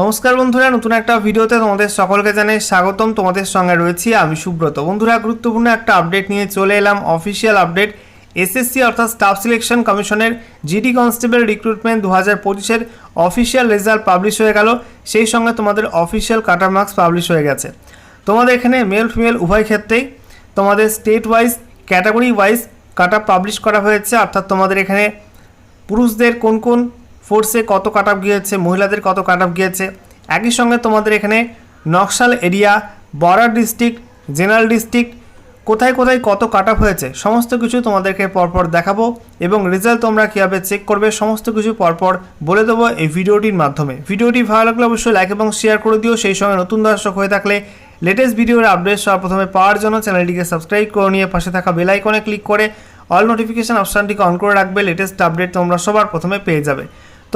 নমস্কার বন্ধুরা, নতুন একটা ভিডিওতে তোমাদের সকলকে জানাই স্বাগতম। তোমাদের সঙ্গে রয়েছি আমি সুব্রত। বন্ধুরা, গুরুত্বপূর্ণ একটা আপডেট নিয়ে চলে এলাম অফিসিয়াল আপডেট এসএসসি অর্থাৎ স্টাফ সিলেকশন কমিশনের জিডি কনস্টেবল রিক্রুটমেন্ট দু হাজার পঁচিশের অফিসিয়াল রেজাল্ট পাবলিশ হয়ে গেল। সেই সঙ্গে তোমাদের অফিসিয়াল কাটার মার্কস পাবলিশ হয়ে গেছে। তোমাদের এখানে মেল ফিমেল উভয় ক্ষেত্রেই তোমাদের স্টেট ওয়াইজ ক্যাটাগরি ওয়াইজ কাটা পাবলিশ করা হয়েছে। অর্থাৎ তোমাদের এখানে পুরুষদের কোন কোন ফোর্সে কত কাট আপ গিয়েছে, মহিলাদের কত কাট আপ গিয়েছে। একই সঙ্গে তোমাদের এখানে Naxal area, border district, general district, কোথায় কোথায় কত কাট হয়েছে, সমস্ত কিছু তোমাদেরকে পরপর দেখাবো এবং রেজাল্ট তোমরা কীভাবে চেক করবে, সমস্ত কিছু পরপর বলে দেবো এই ভিডিওটির মাধ্যমে। ভিডিওটি ভালো লাগলে অবশ্যই লাইক এবং শেয়ার করে দিও, সেই সঙ্গে নতুন দর্শক হয়ে থাকলে লেটেস্ট ভিডিওর আপডেট সবার প্রথমে পাওয়ার জন্য চ্যানেলটিকে সাবস্ক্রাইব করে নিয়ে পাশে থাকা বেল আইকনে ক্লিক করে অল নোটিফিকেশান অপশানটিকে অন করে রাখবে লেটেস্ট আপডেট তোমরা সবার প্রথমে পেয়ে যাবে।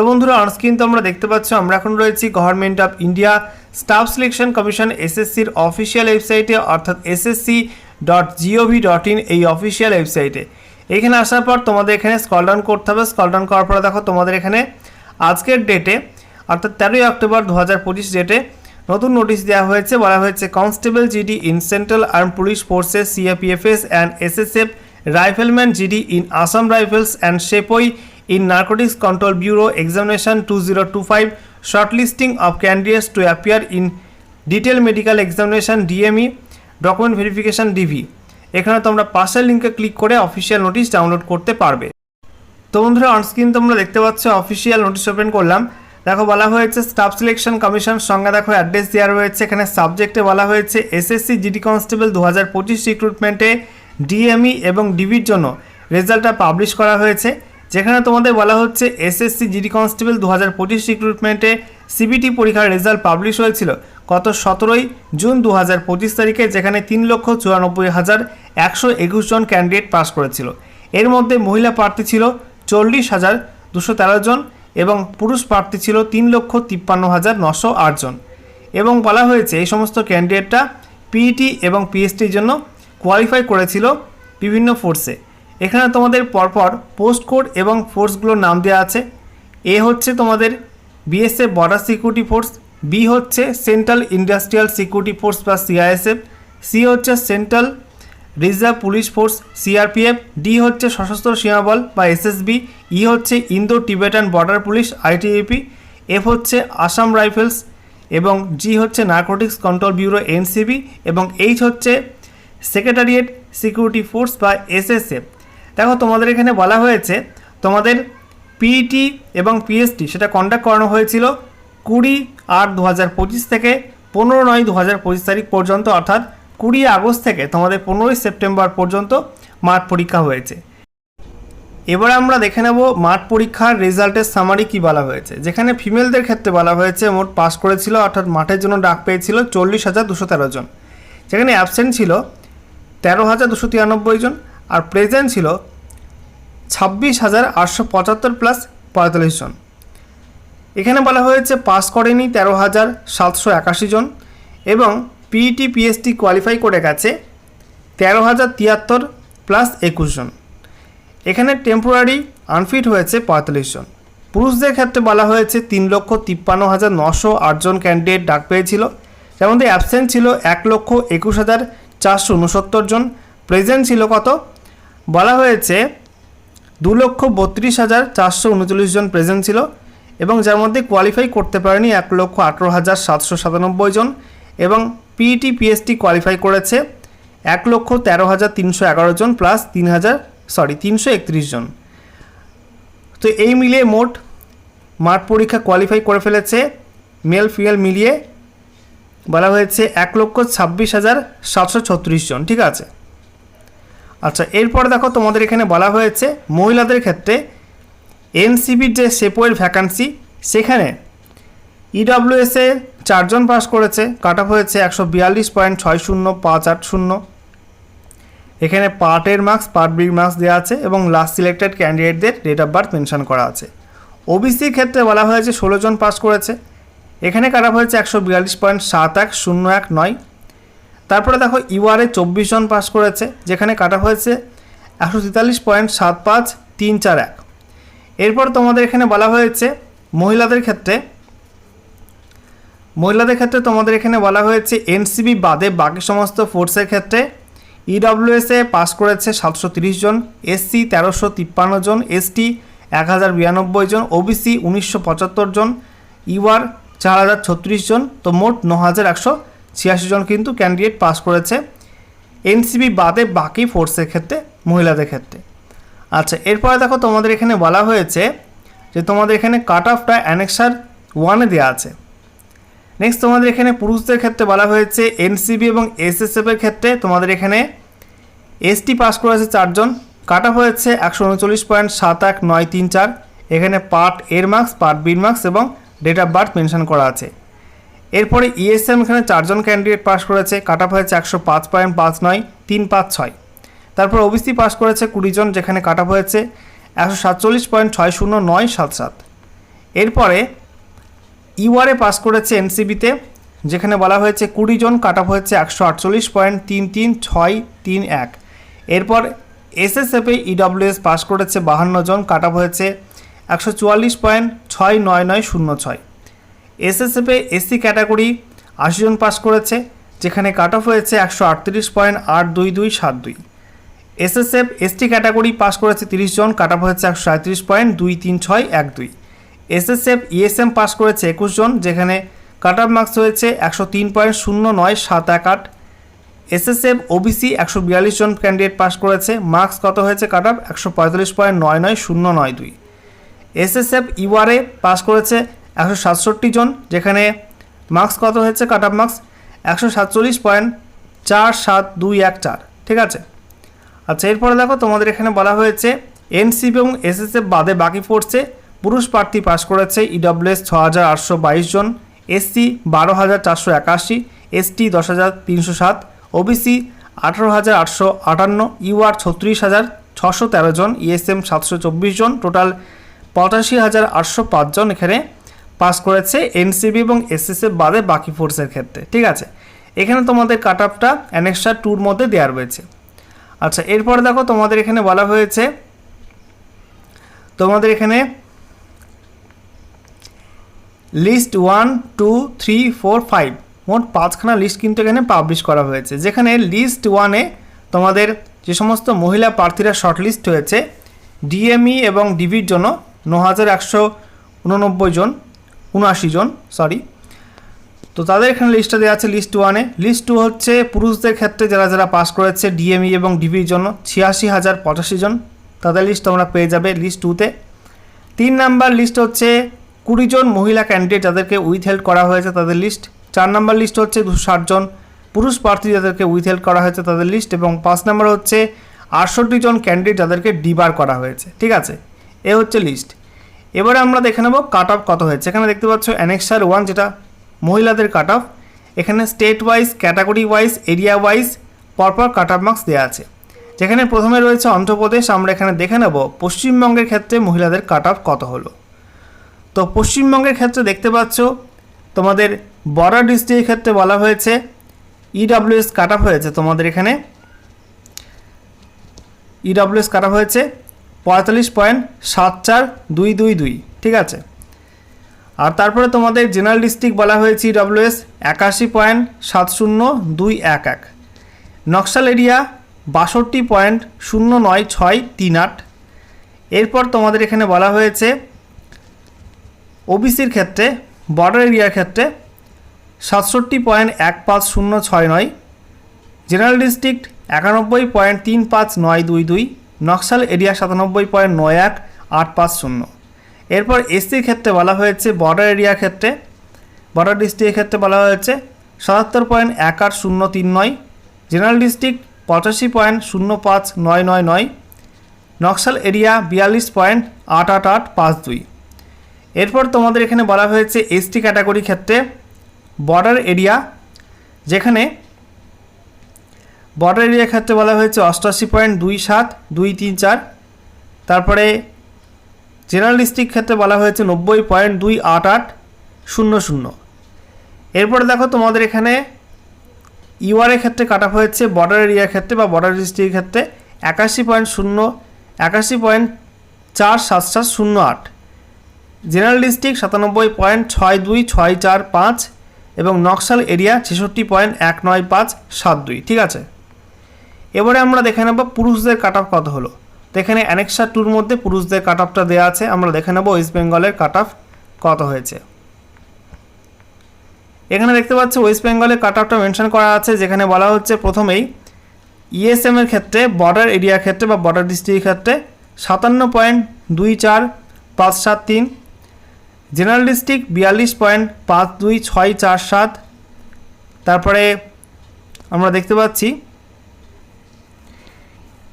তো বন্ধুরা অনস্ক্রিন তোমরা দেখতে পাচ্ছ, আমরা এখন রয়েছি government of India staff selection commission এসএসসির অফিসিয়াল ওয়েবসাইটে অর্থাৎ SSC dot gov dot in এই অফিসিয়াল ওয়েবসাইটে এখানে আসার পর তোমাদের এখানে স্কল ডাউন করতে হবে। স্কল ডাউন করার পরে দেখো তোমাদের এখানে আজকের ডেটে অর্থাৎ তেরোই অক্টোবর দু হাজার পঁচিশ ডেটে নতুন নোটিশ দেওয়া হয়েছে। বলা হয়েছে constable GD in central arm police forces CAPFs and SSF rifleman GD in Assam rifles and শেপই in Narcotics Control Bureau Examination 2025 shortlisting of candidates to appear in detailed medical examination DME document verification DV এখানে তোমরা পাশের লিঙ্কে click করে official notice download করতে পারবে। তো বন্ধুরা onscreen তোমরা দেখতে পাচ্ছ অফিসিয়াল নোটিশ ওপেন করলাম। দেখো, বলা হয়েছে স্টাফ সিলেকশন কমিশন সঙ্গে দেখো অ্যাড্রেস দেওয়া রয়েছে। এখানে সাবজেক্টে বলা হয়েছে এসএসসি জিডি কনস্টেবল দু হাজার পঁচিশ রিক্রুটমেন্টে ডিএমই এবং ডিবির জন্য রেজাল্টটা পাবলিশ করা হয়েছে। যেখানে তোমাদের বলা হচ্ছে এসএসসি জিডি কনস্টেবল দু হাজার পঁচিশ রিক্রুটমেন্টে সিবিটি পরীক্ষার রেজাল্ট পাবলিশ হয়েছিল গত সতেরোই জুন দু হাজার পঁচিশ তারিখে, যেখানে তিন লক্ষ চুরানব্বই হাজার একশো একুশ জন ক্যান্ডিডেট পাস করেছিল। এর মধ্যে মহিলা প্রার্থী ছিল চল্লিশ হাজার দুশো তেরো জন এবং পুরুষ প্রার্থী ছিল তিন লক্ষ তিপ্পান্ন হাজার নশো আট জন। এবং বলা হয়েছে এই সমস্ত ক্যান্ডিডেটরা পিইটি এবং পিএসটির জন্য কোয়ালিফাই করেছিল বিভিন্ন ফোর্সে এখানে তোমাদের পরপর পোস্ট কোড এবং ফোর্সগুলোর নাম দেওয়া আছে। এ হচ্ছে তোমাদের BSF border security force B হচ্ছে সেন্ট্রাল ইন্ডাস্ট্রিয়াল সিকিউরিটি ফোর্স বা সিআইএসএফ সি হচ্ছে central reserve police force CRPF D হচ্ছে সশস্ত্র সীমাবল বা এসএসবি ই হচ্ছে Indo Tibetan border police ITAP F হচ্ছে আসাম রাইফেলস এবং জি হচ্ছে নার্কোটিক্স কন্ট্রোল ব্যুরো এনসিবি এবং এইচ হচ্ছে সেক্রেটারিয়েট সিকিউরিটি ফোর্স বা এসএসএফ দেখো, তোমাদের এখানে বলা হয়েছে, তোমাদের পিইটি এবং পিএসটি সেটা কন্ডাক্ট করানো হয়েছিল কুড়ি আট দু হাজার পঁচিশ থেকে পনেরো নয় দু হাজার পঁচিশ তারিখ পর্যন্ত, অর্থাৎ কুড়ি আগস্ট থেকে তোমাদের পনেরোই সেপ্টেম্বর পর্যন্ত মাঠ পরীক্ষা হয়েছে। এবার আমরা দেখে নেব মাঠ পরীক্ষার রেজাল্টের সামারি কি বলা হয়েছে। যেখানে ফিমেলদের ক্ষেত্রে বলা হয়েছে, মোট পাস করেছিল, অর্থাৎ মাঠের জন্য ডাক পেয়েছিল চল্লিশ হাজার দুশো তেরো জন। যেখানে অ্যাবসেন্ট ছিল তেরো হাজার দুশো তিরানব্বই জন, আর প্রেজেন্ট ছিল ছাব্বিশ হাজার আটশো পঁচাত্তর প্লাস পঁয়তাল্লিশ জন। এখানে বলা হয়েছে পাস করেনি তেরো হাজার সাতশো একাশি জন এবং পিইটি পিএসটি কোয়ালিফাই করে গেছে তেরো হাজার তিয়াত্তর প্লাস একুশ জন। এখানে টেম্পোরারি আনফিট হয়েছে পঁয়তাল্লিশ জন। পুরুষদের ক্ষেত্রে বলা হয়েছে তিন লক্ষ তিপ্পান্ন হাজার নশো আটজন ক্যান্ডিডেট ডাক পেয়েছিল। যার মধ্যে অ্যাবসেন্ট ছিল এক লক্ষ একুশ হাজার চারশো উনসত্তর জন। প্রেজেন্ট ছিল কত? বলা হয়েছে দু লক্ষ বত্রিশ হাজার চারশো উনচল্লিশ জন প্রেজেন্ট ছিল এবং যার মধ্যে কোয়ালিফাই করতে পারেনি এক লক্ষ আঠেরো হাজার সাতশো সাতানব্বই জন এবং পিইটি পিএসটি কোয়ালিফাই করেছে এক লক্ষ তেরো হাজার তিনশো এগারো জন প্লাস তিন হাজার সরি তিনশো একত্রিশ জন। তো এই মিলিয়ে মোট মাঠ পরীক্ষা কোয়ালিফাই করে ফেলেছে। মেল ফিমেল মিলিয়ে বলা হয়েছে এক লক্ষ ছাব্বিশ হাজার সাতশো ছত্রিশ জন, ঠিক আছে? আচ্ছা এরপর দেখো তোমাদের এখানে বলা হয়েছে মহিলাদের ক্ষেত্রে এনসিবির যে সেপোয়ের ভ্যাকান্সি, সেখানে ইডব্লিউএসে চারজন পাস করেছে, কাট অফ হয়েছে একশো বিয়াল্লিশ পয়েন্ট ছয় শূন্য পাঁচ আট শূন্য। এখানে পার্টের মার্কস, পার্ট বির মার্কস দেওয়া আছে এবং লাস্ট সিলেক্টেড ক্যান্ডিডেটদের ডেট অফ বার্থ মেনশন করা আছে। ওবিসির ক্ষেত্রে বলা হয়েছে ষোলো জন পাস করেছে, এখানে কাট অফ হয়েছে একশো বিয়াল্লিশ পয়েন্ট সাত এক শূন্য এক নয়। তারপরে দেখো ইউআরএ চব্বিশ জন পাস করেছে, যেখানে কাটা হয়েছে একশো তেতাল্লিশ পয়েন্ট সাত পাঁচ তিন চার এক। এরপর তোমাদের এখানে বলা হয়েছে মহিলাদের ক্ষেত্রে মহিলাদের ক্ষেত্রে তোমাদের এখানে বলা হয়েছে এনসিবি বাদে বাকি সমস্ত ফোর্সের ক্ষেত্রে। E ইডব্লিউএসএ পাস করেছে সাতশো তিরিশ জন এসসি তেরোশো তিপ্পান্ন জন এসটি এক হাজার বিরানব্বই জন ওবিসি উনিশশো পঁচাত্তর জন ইউআর চার হাজার ছত্রিশ জন, তো মোট ন হাজার একশো ছিয়াশি জন কিন্তু ক্যান্ডিডেট পাস করেছে। এনসিবি বাদে বাকি ফোর্সের ক্ষেত্রে, মহিলাদের ক্ষেত্রে। আচ্ছা এরপরে দেখো তোমাদের এখানে বলা হয়েছে যে তোমাদের এখানে কাট অফটা অ্যানেক্সার ওয়ানে দেওয়া আছে। নেক্সট তোমাদের এখানে পুরুষদের ক্ষেত্রে বলা হয়েছে এনসিবি এবং এসএসএফের ক্ষেত্রে তোমাদের এখানে এসটি পাস করেছে চারজন কাট অফ হয়েছে একশো উনচল্লিশ পয়েন্ট সাত এক নয় তিন চার। এখানে পার্ট এর মার্কস পার্ট বির মার্কস এবং ডেট অফ বার্থ মেনশন করা আছে। এরপরে ইএসএম এখানে চারজন ক্যান্ডিডেট পাস করেছে কাট অফ হয়েছে একশো পাঁচ পয়েন্ট পাঁচ নয়, তিন পাঁচ ছয়। তারপর ওবিসি পাস করেছে কুড়ি জন যেখানে কাট অফ হয়েছে একশো সাতচল্লিশ পয়েন্ট ছয় শূন্য নয় সাত সাত। এরপরে ইউআরএ পাস করেছে এনসিবিতে যেখানে বলা হয়েছে কুড়ি জন কাট অফ হয়েছে একশো আটচল্লিশ পয়েন্ট তিন তিন ছয় তিন এক। এরপর এসএসএফে ইডব্লিউএস পাস করেছে বাহান্ন জন কাট অফ হয়েছে একশো চুয়াল্লিশ পয়েন্ট ছয় নয় নয় শূন্য ছয়। এসএসএফে এসসি ক্যাটাগরি আশি জন পাস করেছে, যেখানে কাট অফ হয়েছে একশো আটত্রিশ পয়েন্ট আট দুই দুই সাত দুই। এসএসএফ এসটি ক্যাটাগরি পাস করেছে তিরিশ জন কাট অফ হয়েছে একশো সাঁত্রিশ পয়েন্ট দুই তিন ছয় এক দুই। এসএসএফ ইএসএম পাস করেছে একুশ জন, যেখানে কাট অফ মার্কস হয়েছে একশো তিন পয়েন্ট শূন্য নয় সাত এক আট। এসএসএফ ওবিসি একশো বিয়াল্লিশ জন ক্যান্ডিডেট পাস করেছে মার্কস কত হয়েছে কাট অফ একশো পঁয়তাল্লিশ পয়েন্ট নয় নয় শূন্য নয় দুই। এসএসএফ ইউআরএ পাস করেছে একশো সাতষট্টি জন, যেখানে মার্কস কত হয়েছে? কাট অফ মার্কস একশো সাতচল্লিশ পয়েন্ট চার সাত দুই এক চার। ঠিক আছে? আচ্ছা এরপরে দেখো তোমাদের এখানে বলা হয়েছে, এনসিপি এবং এসএসএফ বাদে বাকি ফোর্সে পুরুষ প্রার্থী পাশ করেছে ইডব্লিউএস ছ হাজার আটশো বাইশ জন এসসি বারো হাজার চারশো একাশি এসটি দশ হাজার তিনশো সাত ওবিসি আঠারো হাজার আটশো আটান্ন ইউআর ছত্রিশ হাজার ছশো তেরো জন ইএসএম সাতশো চব্বিশ জন টোটাল পঁচাশি হাজার আটশো পাঁচজন এখানে পাস করেছে এনসিবি এবং এসএসএফ বাদে বাকি ফোর্সের ক্ষেত্রে, ঠিক আছে? এখানে তোমাদের কাট আপটা অ্যানেক্সার টুর মধ্যে দেওয়া রয়েছে। আচ্ছা এরপরে দেখো তোমাদের এখানে বলা হয়েছে, তোমাদের এখানে list one two three four five মোট পাঁচখানা লিস্ট কিন্তু এখানে পাবলিশ করা হয়েছে। যেখানে লিস্ট ওয়ানে তোমাদের যে সমস্ত মহিলা প্রার্থীরা শর্টলিস্ট হয়েছে ডিএমই এবং ডিবির জন্য ন হাজার একশো উননব্বই জন। উনআশি জন সরি তো তাদের এখানে লিস্টটা দেওয়া আছে লিস্ট ওয়ানে লিস্ট টু হচ্ছে পুরুষদের ক্ষেত্রে যারা যারা পাস করেছে ডিএমই এবং ডিবির জন্য, ছিয়াশি হাজার পঁচাশি জন। তাদের লিস্ট তোমরা পেয়ে যাবে লিস্ট টুতে তিন নাম্বার লিস্ট হচ্ছে কুড়ি জন মহিলা ক্যান্ডিডেট যাদেরকে উইথ হেল্ড করা হয়েছে তাদের লিস্ট চার নাম্বার লিস্ট হচ্ছে দুশো ষাট জন পুরুষ প্রার্থী যাদেরকে উইথ হেল্ড করা হয়েছে তাদের লিস্ট এবং পাঁচ নাম্বার হচ্ছে আটষট্টি জন ক্যান্ডিডেট যাদেরকে ডিবার করা হয়েছে। ঠিক আছে? এ হচ্ছে লিস্ট এবারে আমরা দেখে নেব কাট অফ কত হয়েছে। এখানে দেখতে পাচ্ছ অ্যানেক্সার ওয়ান যেটা মহিলাদের কাট অফ এখানে state wise category wise area wise পরপর কাট অফ মার্কস দেওয়া আছে। যেখানে প্রথমে রয়েছে অন্ধ্রপ্রদেশ, আমরা এখানে দেখে নেব পশ্চিমবঙ্গের ক্ষেত্রে মহিলাদের কাট অফ কত হলো। তো পশ্চিমবঙ্গের ক্ষেত্রে দেখতে পাচ্ছ, তোমাদের বর্ডার ডিস্ট্রিক্টের ক্ষেত্রে বলা হয়েছে ইডব্লিউএস কাট অফ হয়েছে তোমাদের এখানে। ইডব্লিউএস কাট অফ হয়েছে পঁয়তাল্লিশ পয়েন্ট সাত চার দুই দুই দুই। ঠিক আছে? আর তারপরে তোমাদের জেনারেল ডিস্ট্রিক্ট বলা হয়েছে ইডব্লিউএস একাশি পয়েন্ট সাত শূন্য দুই এক এক। নকশাল এরিয়া বাষট্টি পয়েন্ট শূন্য নয় ছয় তিন আট। এরপর তোমাদের এখানে বলা হয়েছে ওবিসির ক্ষেত্রে বর্ডার এরিয়ার ক্ষেত্রে সাতষট্টি পয়েন্ট এক পাঁচ শূন্য ছয় নয়। জেনারেল ডিস্ট্রিক্ট একানব্বই পয়েন্ট তিন পাঁচ নয় দুই দুই। নকশাল এরিয়া সাতানব্বই পয়েন্ট নয় এক আট পাঁচ শূন্য। এরপর এসসির ক্ষেত্রে বলা হয়েছে বর্ডার এরিয়ার ক্ষেত্রে। বর্ডার ডিস্ট্রিক্টের ক্ষেত্রে বলা হয়েছে সাতাত্তর পয়েন্ট এক আট শূন্য তিন নয়। জেনারেল ডিস্ট্রিক্ট পঁচাশি পয়েন্ট শূন্য পাঁচ নয় নয় নয়। নকশাল এরিয়া বিয়াল্লিশ পয়েন্ট আট আট আট পাঁচ দুই। এরপর তোমাদের এখানে বলা হয়েছে এসটি ক্যাটাগরি ক্ষেত্রে বর্ডার এরিয়া, যেখানে বর্ডার এরিয়ার ক্ষেত্রে বলা হয়েছে অষ্টআশি পয়েন্ট দুই সাত দুই তিন চার। তারপরে জেনারেল ডিস্ট্রিক্ট ক্ষেত্রে বলা হয়েছে নব্বই পয়েন্ট দুই আট আট শূন্য শূন্য। এরপরে দেখো তোমাদের এখানে ইউআর এর ক্ষেত্রে কাটা হয়েছে, বর্ডার এরিয়ার ক্ষেত্রে বা বর্ডার ডিস্ট্রিক্টের ক্ষেত্রে একাশি পয়েন্ট শূন্য, একাশি পয়েন্ট চার সাত সাত শূন্য আট। জেনারেল ডিস্ট্রিক্ট সাতানব্বই পয়েন্ট ছয় দুই ছয় চার পাঁচ এবং নকশাল এরিয়া ছেষট্টি পয়েন্ট এক নয় পাঁচ সাত দুই, ঠিক আছে? এবারে আমরা দেখে নেব পুরুষদের কাট অফ কত হলো। তো এখানে অ্যানেক্সার টুর মধ্যে পুরুষদের কাট অফটা দেওয়া আছে। আমরা দেখে নেব ওয়েস্ট বেঙ্গলের কাট অফ কত হয়েছে। এখানে দেখতে পাচ্ছি ওয়েস্ট বেঙ্গলের কাট অফটা মেনশন করা আছে, যেখানে বলা হচ্ছে প্রথমেই ইএসএম এর ক্ষেত্রে বর্ডার এরিয়ার ক্ষেত্রে বা বর্ডার ডিস্ট্রিক্টের ক্ষেত্রে সাতান্ন পয়েন্ট দুই চার পাঁচ সাত তিন জেনারেল ডিস্ট্রিক্ট বিয়াল্লিশ পয়েন্ট পাঁচ দুই ছয় চার সাত, তারপরে আমরা দেখতে পাচ্ছি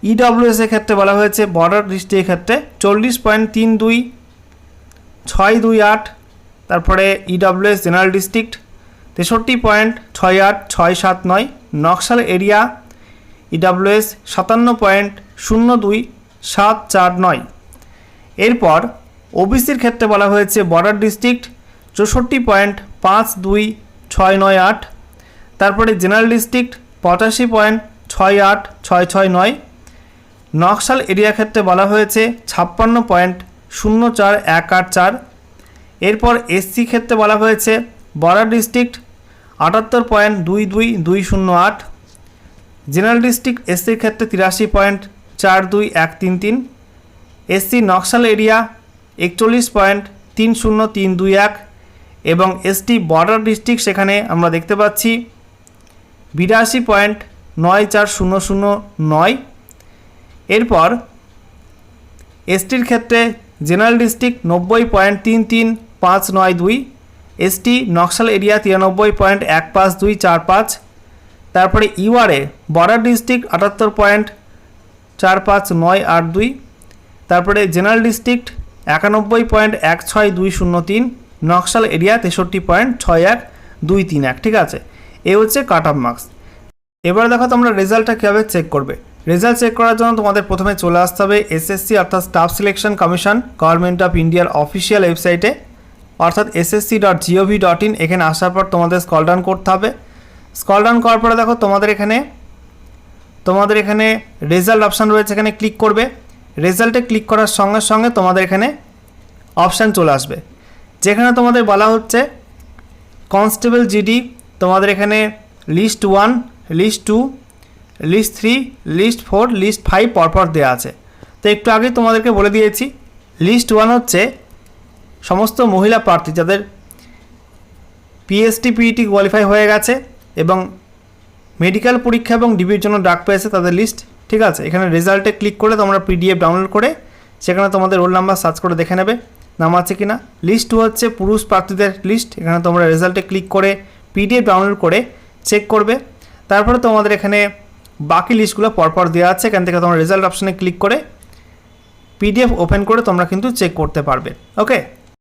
ইডব্লিউএস এর ক্ষেত্রে বলা হয়েছে বর্ডার ডিস্ট্রিক্টের ক্ষেত্রে চল্লিশ পয়েন্ট তিন দুই, ছয় দুই আট, তারপরে ইডব্লিউএস জেনারেল ডিস্ট্রিক্ট তেষট্টি পয়েন্ট ছয় আট, ছয় সাত নয়, নকশাল এরিয়া ইডব্লিউএস সাতান্ন পয়েন্ট শূন্য দুই, সাত চার নয়। এরপর ওবিসির ক্ষেত্রে বলা হয়েছে বর্ডার ডিস্ট্রিক্ট চৌষট্টি পয়েন্ট পাঁচ দুই, ছয় নয় আট, তারপরে জেনারেল ডিস্ট্রিক্ট পঁচাশি পয়েন্ট ছয় আট, ছয় ছয় নয় নকশাল এরিয়া ক্ষেত্রে বলা হয়েছে ছাপ্পান্ন পয়েন্ট শূন্য চার এক আট চার। এরপর এসসি ক্ষেত্রে বলা হয়েছে বর্ডার ডিস্ট্রিক্ট আটাত্তর পয়েন্ট দুই দুই দুই শূন্য আট। জেনারেল ডিস্ট্রিক্ট এসসির ক্ষেত্রে তিরাশি পয়েন্ট চার দুই এক তিন তিন। এসসি নকশাল এরিয়া একচল্লিশ পয়েন্ট তিন শূন্য তিন দুই এক। এবং এসটি বর্ডার ডিস্ট্রিক্ট সেখানে আমরা দেখতে পাচ্ছি বিরাশি পয়েন্ট নয় চার শূন্য শূন্য নয়। এরপর এসটির ক্ষেত্রে জেনারেল ডিস্ট্রিক্ট নব্বই পয়েন্ট তিন তিন পাঁচ নয় দুই এসটি নকশাল এরিয়া তিরানব্বই পয়েন্ট এক পাঁচ দুই চার পাঁচ, তারপরে ইউআরএ বর্ডার ডিস্ট্রিক্ট আটাত্তর পয়েন্ট চার পাঁচ নয় আট দুই, তারপরে জেনারেল ডিস্ট্রিক্ট একানব্বই পয়েন্ট এক ছয় দুই শূন্য তিন নকশাল এরিয়া তেষট্টি পয়েন্ট ছয় এক দুই তিন এক, ঠিক আছে? এ হচ্ছে কাট অফ মার্কস এবার দেখো তোমরা রেজাল্টটা কীভাবে চেক করবে। রেজাল্ট চেক করার জন্য তোমাদের প্রথমে চলে আসতে হবে এসএসসি অর্থাৎ staff selection commission government of ইন্ডিয়ার অফিসিয়াল ওয়েবসাইটে অর্থাৎ SSC dot gov dot in এখানে আসার পর তোমাদের স্কল ডাউন করতে হবে। স্কল ডাউন করার পরে দেখো তোমাদের এখানে তোমাদের এখানে রেজাল্ট অপশান রয়েছে, এখানে ক্লিক করবে। রেজাল্টে ক্লিক করার সঙ্গে সঙ্গে তোমাদের এখানে অপশান চলে আসবে। যেখানে তোমাদের বলা হচ্ছে কনস্টেবল জিডি তোমাদের এখানে list one list two list three list four list five পরপর দেওয়া আছে। তো একটু আগে তোমাদেরকে বলে দিয়েছি লিস্ট ওয়ান হচ্ছে সমস্ত মহিলা প্রার্থী যাদের পিএসটি পিইটি কোয়ালিফাই হয়ে গেছে এবং মেডিকেল পরীক্ষা এবং ডিবির জন্য ডাক পেয়েছে তাদের লিস্ট ঠিক আছে? এখানে রেজাল্টে ক্লিক করে তোমরা পিডিএফ ডাউনলোড করে সেখানে তোমাদের রোল নাম্বার সার্চ করে দেখে নেবে, নাম আছে কি না লিস্ট হচ্ছে পুরুষ প্রার্থীদের লিস্ট এখানে তোমরা রেজাল্টে ক্লিক করে পিডিএফ ডাউনলোড করে চেক করবে। তারপরে তোমাদের এখানে বাকি লিস্টগুলো পরপর দেওয়া আছে, এখান থেকে তোমরা রেজাল্ট অপশানে ক্লিক করে পিডিএফ ওপেন করে তোমরা কিন্তু চেক করতে পারবে ওকে